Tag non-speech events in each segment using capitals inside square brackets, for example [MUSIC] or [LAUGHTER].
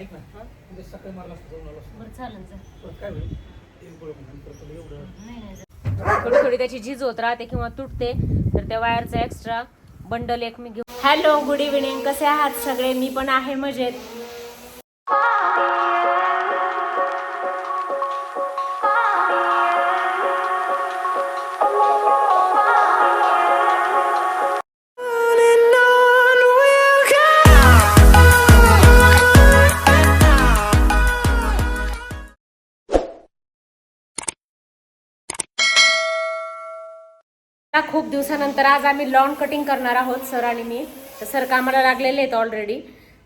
ऐक ना? उद्या सकाळी मारला असता जाऊन आलो असतो. बरं चालेल जा परत काय होईल? एक गोळ तुला एवढं. नाही नाही जा. थोडी थोडी त्याची झीज होत राहते किंवा तुटते तर त्या वायरचा एक्स्ट्रा बंडल एक मी घेऊ. हॅलो गुड इव्हिनिंग कसे आहात सगळे? मी पण आहे मजेत. खूप दिवसानंतर आज आम्ही लॉन कटिंग करणार आहोत सर आणि मी. तर सर कामाला लागलेले आहेत ऑलरेडी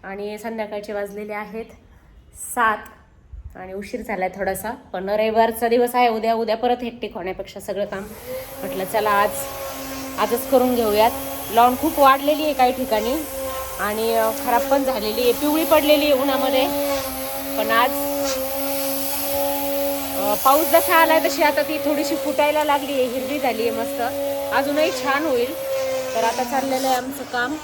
आणि संध्याकाळचे वाजलेले आहेत सात. आणि उशीर झाला आहे थोडासा. पण रविवारचा दिवस आहे उद्या उद्या परत हेक्टिक होण्यापेक्षा सगळं काम. म्हटलं चला आज आजच करून घेऊयात. लॉन खूप वाढलेली आहे काही ठिकाणी. आणि खराब पण झालेली आहे. पिवळी पडलेली आहे उन्हामध्ये. पण आज पाऊस जसा आलाय तशी आता ती थोडीशी फुटायला लागली आहे. हिरवी झाली आहे मस्त. अजूनही छान होईल. तर आता चाललेलं आहे आमचं काम.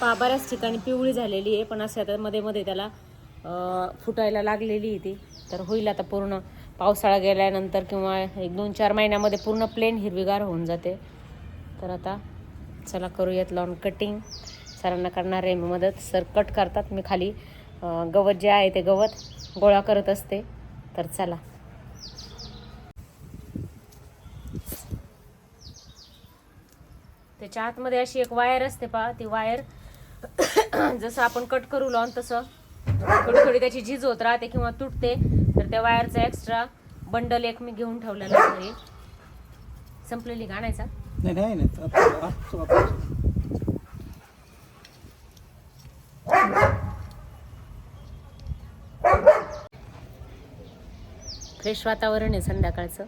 पा बऱ्याच ठिकाणी पिवळी झालेली आहे पण असं आता मध्ये मध्ये त्याला फुटायला लागलेली आहे ती. तर होईल आता पूर्ण पावसाळा गेल्यानंतर किंवा एक दोन चार महिन्यामध्ये पूर्ण प्लेन हिरवीगार होऊन जाते. तर आता चला करूयात लॉन कटिंग सरांना करणार आहे मी मदत. सर कट करतात. मी खाली गवत जे आहे ते गवत गोळा करत असते. तर चला. त्याच्या आतमध्ये अशी एक वायर असते पहा ती वायर [COUGHS] जसं आपण कट करू लॉन तसं थोडी थोडी त्याची झीज होत राहते किंवा तुटते तर त्या वायरचा एक्स्ट्रा बंडल एक मी घेऊन ठेवलेला आहे घरी. संपलेली का आणायचा? नाही फ्रेश वातावरण आहे संध्याकाळचं.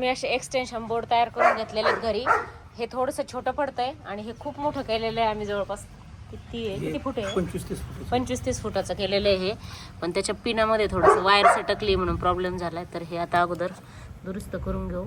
आम्ही असे एक्सटेन्शन बोर्ड तयार करून घेतलेले आहेत घरी. हे थोडंसं छोटं पडतंय आणि हे खूप मोठं केलेलं आहे आम्ही जवळपास. किती आहे? किती फूट आहे? पंचवीस तीस फुट पंचवीस तीस फुटाचं केलेलं आहे हे. पण त्याच्या पिनामध्ये थोडंसं वायर सटकली म्हणून प्रॉब्लेम झालाय. तर हे आता अगोदर दुरुस्त करून घेऊ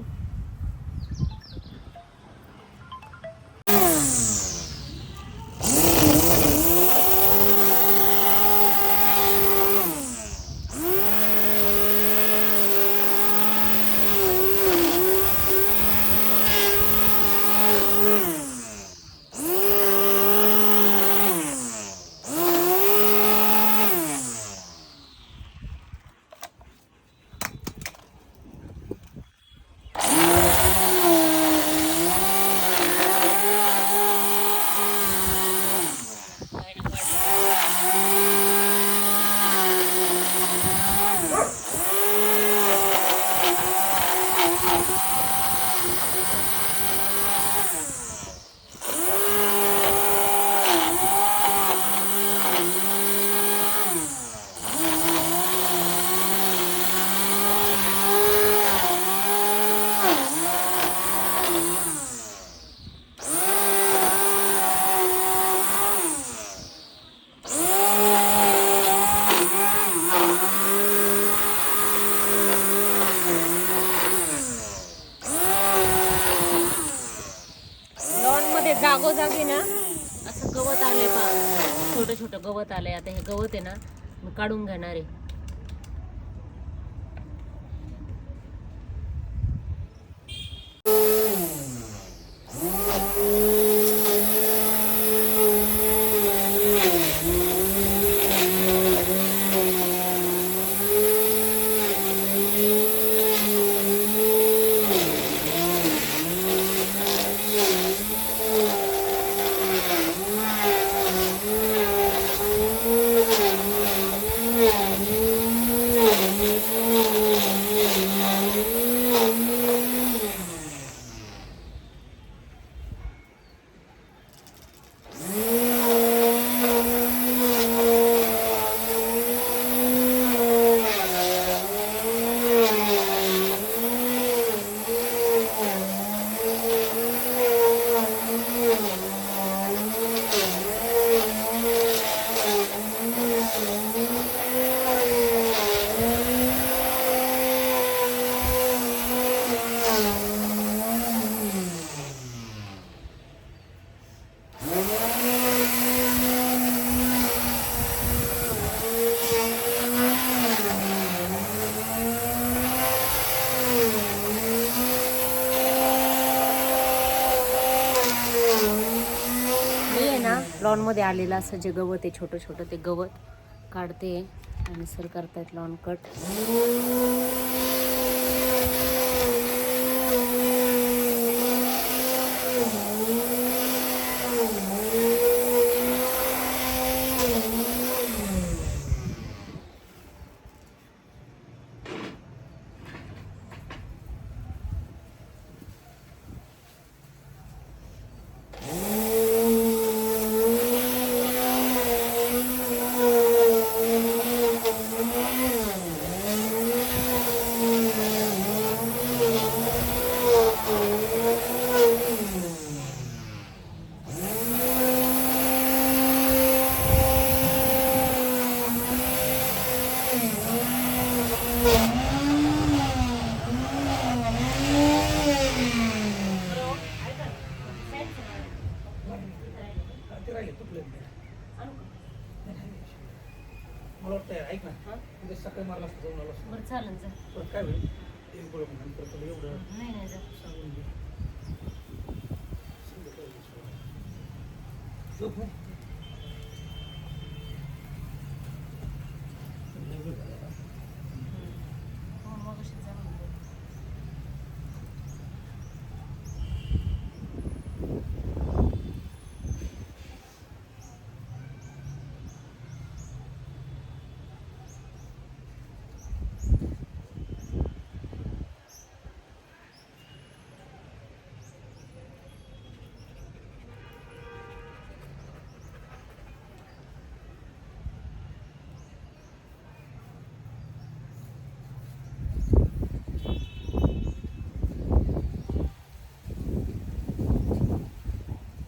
लॉनमध्ये जागोजागी ना असं गवत आलंय पा गवत आलं आहे आता हे गवत आहे ना मी काढून घेणार आहे. लॉनमध्ये आलेलं असं जे गवत आहे छोटं छोटं ते गवत काढते आणि सर करतायत लॉन कट. मला वाटतं ऐक ना. उद्या सकाळी मारला असतं जाऊन आलो बरं चालेल जा परत काय होईल? एक म्हणून परत तुला एवढं. नाही नाही जा सांगून दे संध्याकाळी येऊ. झोप नाही. लय वेळ झाला आता. हो मग जा म्हणते.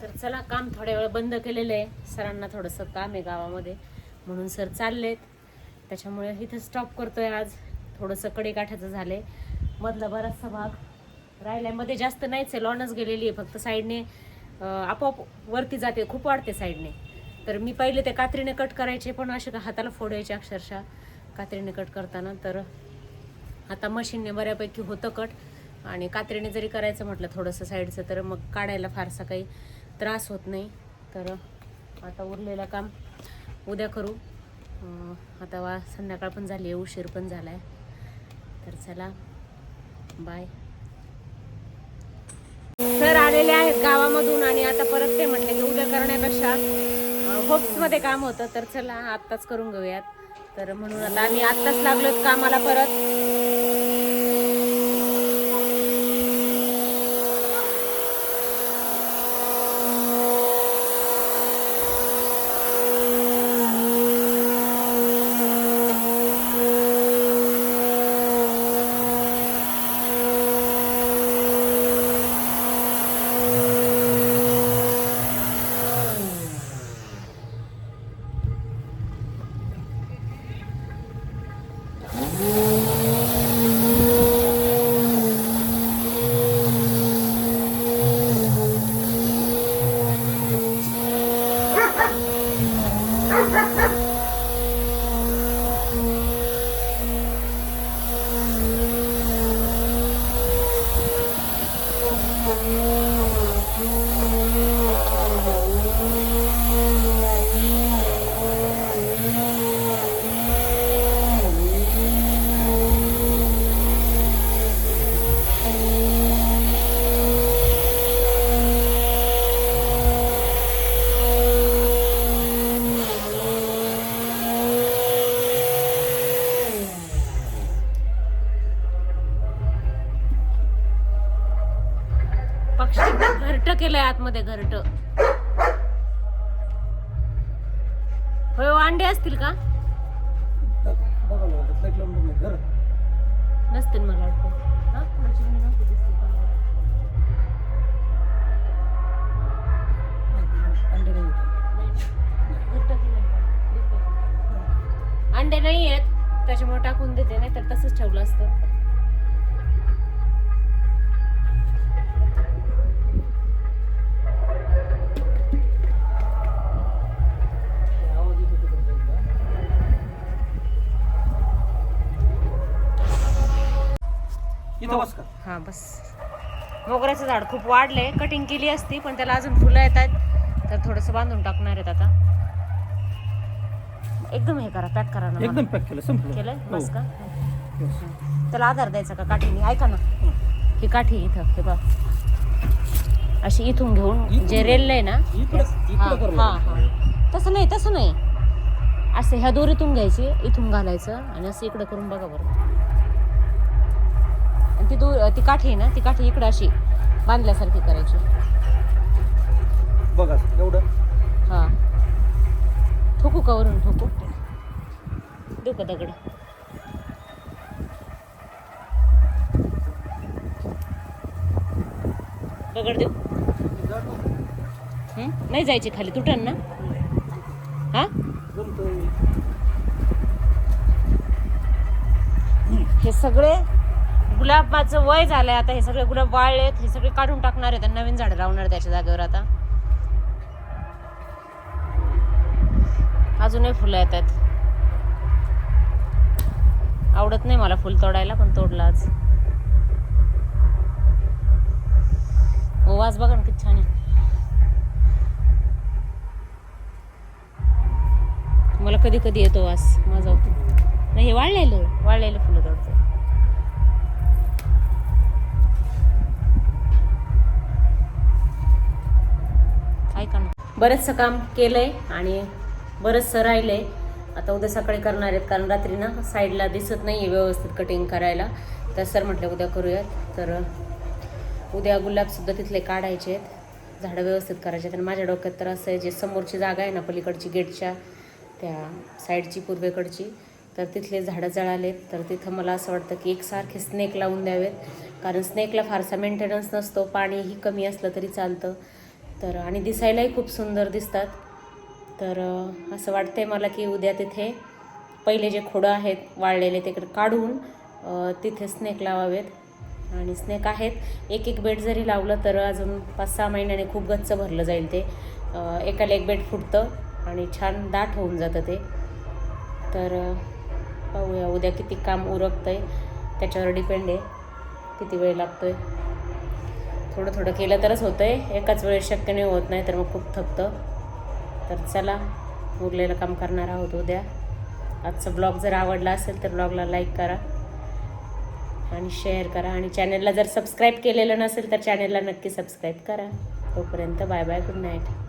तर चला काम थोड्या वेळ बंद केलेलं आहे. सरांना थोडंसं काम आहे गावामध्ये. म्हणून सर चाललेत. त्याच्यामुळे इथं स्टॉप करतोय आज. थोडंसं कडेकाठाचं झालंय. मधला बराचसा भाग राहिलाय. मध्ये जास्त नाहीच आहे. लॉनच गेलेली आहे. फक्त साईडने आपोआप वरती जाते. खूप वाढते साईडने. तर मी पहिले ते कात्रीने कट करायचे पण असे का हाताला फोडायचे अक्षरशः. कात्रीने कट करताना. तर आता मशीनने बऱ्यापैकी होतं कट आणि कात्रीने जरी करायचं म्हटलं थोडंसं साईडचं तर मग काढायला फारसा काही त्रास होत नाही. तर आता उरलेलं काम उद्या करू. आता वा संध्याकाळ पण झाली आहे उशीर पण झाला आहे तर चला बाय सर आलेले आहेत गावामधून आणि आता परत ते म्हटले की उद्या करण्यापेक्षा होप्समध्ये काम होतं. तर चला आत्ताच करून घेऊयात. तर म्हणून आता आम्ही आत्ताच लागलोत कामाला परत. केलंय आतमध्ये घरट. होय हो, अंडे असतील का? नसतील मला वाटतं? अंडे नाही आहेत त्याच्यामुळे टाकून देते नाही तर तसंच ठेवलं असतं. इथं का? हा बस. मोगऱ्याचं झाड खूप वाढलंय. कटिंग केली असती पण त्याला अजून फुलं येत आहेत तर थोडंसं बांधून टाकणार आहेत आता. एकदम हे करा पॅक करा ना मला. एकदम पॅक केलं संपलं. केलंय? हो. बस का. त्याला आधार द्यायचा का? काठीने ऐका ना. ही. काठी इथं हे बघ. अशी इथून घेऊन इथून? जे रेल आहे ना इकडं हा इकडं हा. हा. तसं नाही तसं नाही. असं ह्या दोरीतून घ्यायची इथून घालायचं आणि असं इकडं करून बघा बरं. आणि ती दो ती काठी आहे ना ती काठी इकडं अशी बांधल्यासारखी करायची. बघा एवढं? हा. ठोकू का वरून? ठोकू. देऊ का दगड. दगड देऊ? नाही जायची खाली तुटन ना? हा. हे सगळे गुलाबाचं वय झालंय आता हे सगळे गुलाब वाळलेत हे सगळे काढून टाकणार आहेत नवीन झाडं लावणार त्याच्या जागेवर आता. अजूनही फुलं येत आहेत आवडत नाही मला फुल तोडायला पण तोडला आज हो बघा ना किती छान आहे. मला कधी कधी येतो वास माझा. नाही हे वाळलेलं वाळलेलं फुलं तोडतो. बरंचसं काम केलं आहे आणि बरंचसं आहे आता उद्या सकाळी करणार आहेत कारण रात्री ना साईडला दिसत नाही आहे व्यवस्थित कटिंग करायला. तर सर म्हटलं उद्या करूयात. तर उद्या गुलाबसुद्धा तिथले काढायचे आहेत. झाडं व्यवस्थित करायचे आहेत. आणि माझ्या डोक्यात तर असं आहे जे समोरची जागा आहे ना पलीकडची गेटच्या त्या साईडची पूर्वेकडची तर तिथले झाडं जळालेत. तर तिथं मला असं वाटतं की एकसारखे स्नेक लावून द्यावेत. कारण स्नेकला फारसा मेंटेनन्स नसतो. पाणीही कमी असलं तरी चालतं. तर आणि दिसायलाही खूप सुंदर दिसतात. तर असं वाटते मला की उद्या तिथे पहिले जे खोडं आहेत वाळलेले तिकडे काढून तिथे स्नेक लावावेत. आणि स्नेक आहेत. एक एक बेड जरी लावलं तर अजून पाच सहा महिन्याने खूप गच्च भरलं जाईल ते. एकाला एक बेड फुटतं आणि छान दाट होऊन जातं ते. तर पाहूया उद्या किती काम उरकतं आहे त्याच्यावर डिपेंड आहे. किती वेळ लागतो आहे थोडं थोडं केलं तरच होतं आहे एकाच वेळेस शक्य नाही होत नाही तर मग खूप थकतं. तर चला उरलेलं काम करणार आहोत उद्या. आजचा ब्लॉग जर आवडला असेल तर ब्लॉगला लाईक करा आणि शेअर करा. आणि चॅनलला जर सबस्क्राईब केलेलं नसेल तर चॅनलला नक्की सबस्क्राईब करा. तोपर्यंत बाय बाय गुड नाईट